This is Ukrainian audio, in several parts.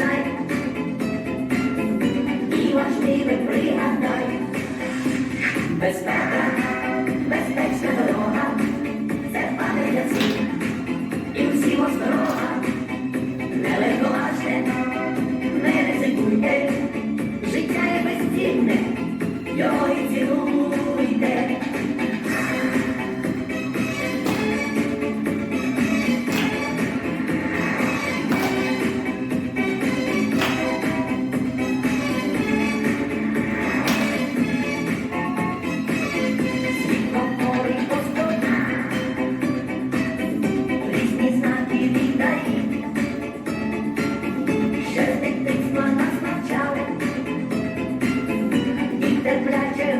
He watched me with free hand night. Best part of Then I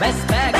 Безпека, Безпека,